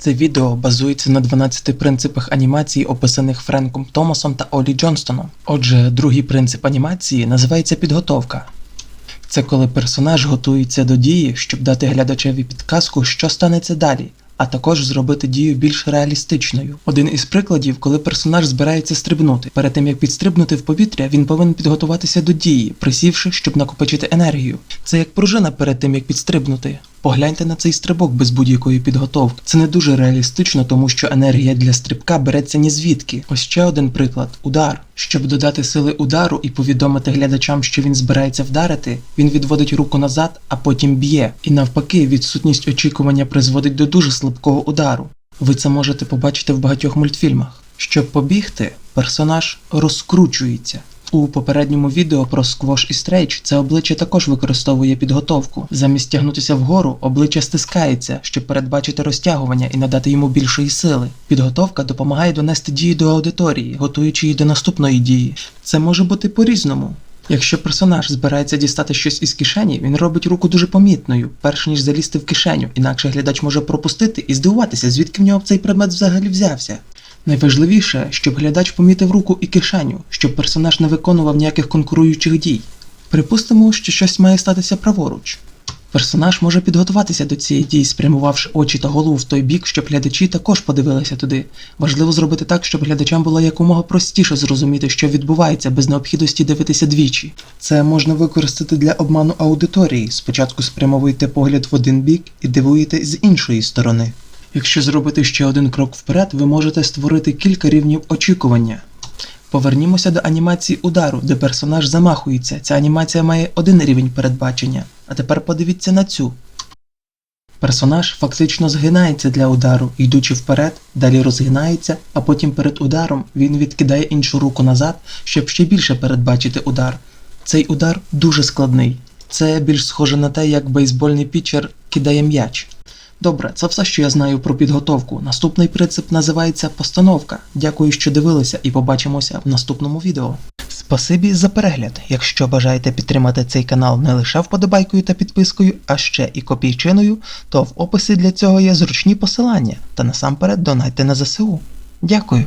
Це відео базується на 12 принципах анімації, описаних Френком Томасом та Олі Джонстоном. Отже, другий принцип анімації називається підготовка. Це коли персонаж готується до дії, щоб дати глядачеві підказку, що станеться далі, а також зробити дію більш реалістичною. Один із прикладів, коли персонаж збирається стрибнути. Перед тим як підстрибнути в повітря, він повинен підготуватися до дії, присівши, щоб накопичити енергію. Це як пружина перед тим як підстрибнути. Погляньте на цей стрибок без будь-якої підготовки. Це не дуже реалістично, тому що енергія для стрибка береться ні звідки. Ось ще один приклад удар. Щоб додати сили удару і повідомити глядачам, що він збирається вдарити, він відводить руку назад, а потім б'є. І навпаки, відсутність очікування призводить до дуже слабкого удару. Ви це можете побачити в багатьох мультфільмах. Щоб побігти, персонаж розкручується. У попередньому відео про сквош і стрейч це обличчя також використовує підготовку. Замість тягнутися вгору, обличчя стискається, щоб передбачити розтягування і надати йому більшої сили. Підготовка допомагає донести дію до аудиторії, готуючи її до наступної дії. Це може бути по-різному. Якщо персонаж збирається дістати щось із кишені, він робить руку дуже помітною, перш ніж залізти в кишеню, інакше глядач може пропустити і здивуватися, звідки в нього цей предмет взагалі взявся. Найважливіше, щоб глядач помітив руку і кишеню, щоб персонаж не виконував ніяких конкуруючих дій. Припустимо, що щось має статися праворуч. Персонаж може підготуватися до цієї дії, спрямувавши очі та голову в той бік, щоб глядачі також подивилися туди. Важливо зробити так, щоб глядачам було якомога простіше зрозуміти, що відбувається, без необхідності дивитися двічі. Це можна використати для обману аудиторії. Спочатку спрямовуйте погляд в один бік і дивуєте з іншої сторони. Якщо зробити ще один крок вперед, ви можете створити кілька рівнів очікування. Повернімося до анімації удару, де персонаж замахується. Ця анімація має один рівень передбачення. А тепер подивіться на цю. Персонаж фактично згинається для удару, йдучи вперед, далі розгинається, а потім перед ударом він відкидає іншу руку назад, щоб ще більше передбачити удар. Цей удар дуже складний. Це більш схоже на те, як бейсбольний пітчер кидає м'яч. Добре, це все, що я знаю про підготовку. Наступний принцип називається постановка. Дякую, що дивилися, і побачимося в наступному відео. Спасибі за перегляд. Якщо бажаєте підтримати цей канал не лише вподобайкою та підпискою, а ще і копійчиною, то в описі для цього є зручні посилання та насамперед донайте на ЗСУ. Дякую.